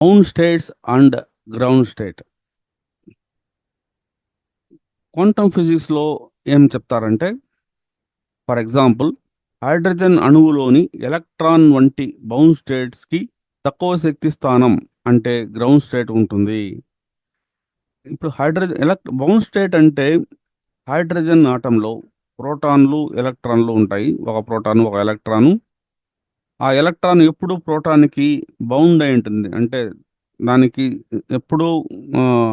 Bound states and ground state quantum ఫిజిక్స్లో ఏం చెప్తారంటే ఫర్ ఎగ్జాంపుల్ హైడ్రోజన్ అణువులోని ఎలక్ట్రాన్ వంటి బౌండ్ స్టేట్స్కి తక్కువ శక్తి స్థానం అంటే గ్రౌండ్ స్టేట్ ఉంటుంది. ఇప్పుడు హైడ్రోజన్ ఎలక్ట్ బౌండ్ స్టేట్ అంటే హైడ్రోజన్ ఆటంలో ప్రోటాన్లు ఎలక్ట్రాన్లు ఉంటాయి. ఒక ప్రోటాన్ ఒక ఎలక్ట్రాను ఆ ఎలక్ట్రాన్ ఎప్పుడు ప్రోటాన్కి బౌండ్ అయి ఉంటుంది. అంటే దానికి ఎప్పుడూ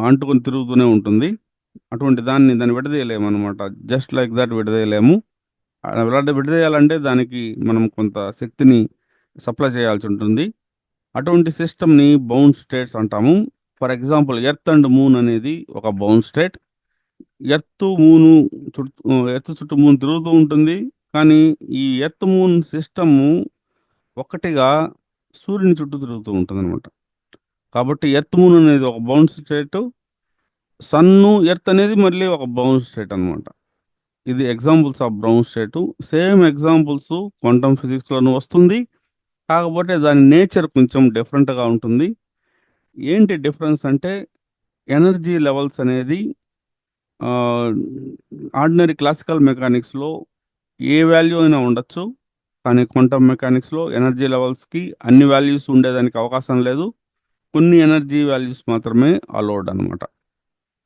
అంటుకొని తిరుగుతూనే ఉంటుంది. అటువంటి దాన్ని దాన్ని విడదీయలేము అనమాట జస్ట్ లైక్ దట్ విడదీయలేము. ఆ, విడ విడదీయాలంటే దానికి మనం కొంత శక్తిని సప్లై చేయాల్సి ఉంటుంది. అటువంటి సిస్టమ్ని బౌండ్ స్టేట్స్ అంటాము. For example earth and moon అనేది ఒక బౌండ్ స్టేట్. ఎర్త్ మూను చుట్టూ ఎర్త్ చుట్టూ మూన్ తిరుగుతూ ఉంటుంది. కానీ ఈ ఎర్త్ మూన్ సిస్టము ఒకటిగా సూర్యుని చుట్టూ తిరుగుతూ ఉంటుంది అనమాట కాబట్టి ఎర్త్ మూన్ అనేది ఒక బౌండ్ స్టేట్ సన్ను ఎర్త్ అనేది మళ్ళీ ఒక బౌండ్ స్టేట్ అనమాట ఇది ఎగ్జాంపుల్స్ ఆఫ్ బ్రౌన్ స్టేట్. సేమ్ ఎగ్జాంపుల్స్ క్వాంటమ్ ఫిజిక్స్లోనూ వస్తుంది. కాకపోతే దాని నేచర్ కొంచెం డిఫరెంట్గా ఉంటుంది. ఏంటి డిఫరెన్స్ అంటే ఎనర్జీ లెవెల్స్ అనేది ఆర్డినరీ క్లాసికల్ మెకానిక్స్లో ఏ వాల్యూ అయినా ఉండొచ్చు. కానీ క్వాంటమ్ మెకానిక్స్లో ఎనర్జీ లెవెల్స్కి అన్ని వాల్యూస్ ఉండేదానికి అవకాశం లేదు. కొన్ని ఎనర్జీ వాల్యూస్ మాత్రమే అలౌడ్ అనమాట